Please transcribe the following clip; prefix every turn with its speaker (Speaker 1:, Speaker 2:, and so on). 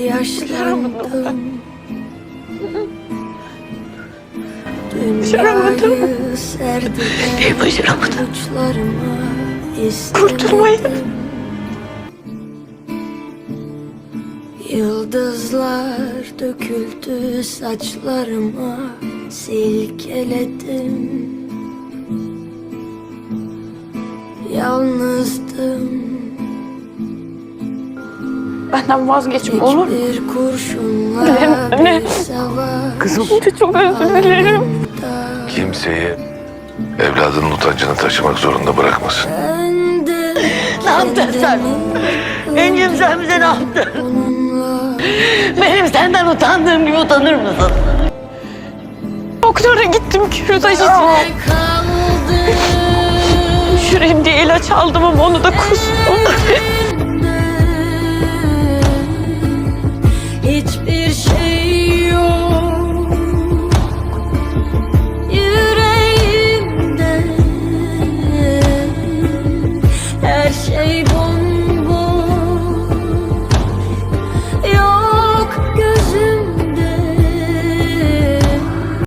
Speaker 1: yaşlandım
Speaker 2: Başaramadım.
Speaker 1: Dünyayı serdiler
Speaker 2: Ne başaramadım? Kurtulmayı.
Speaker 1: Yıldızlar döküldü saçlarıma silkeledim Yalnızdım
Speaker 2: Benden vazgeçme olur mu?
Speaker 1: kurşunla
Speaker 2: Anne. Kızım. Çok özür dilerim.
Speaker 3: Kimseyi evladının utancını taşımak zorunda bırakmasın.
Speaker 4: Ne yaptın sen? Engin sen bize ne yaptın? Benim senden utandığım gibi utanır mısın?
Speaker 2: Doktora gittim kürtaj için. diye ilaç aldım ama onu da kustum.
Speaker 1: Her şey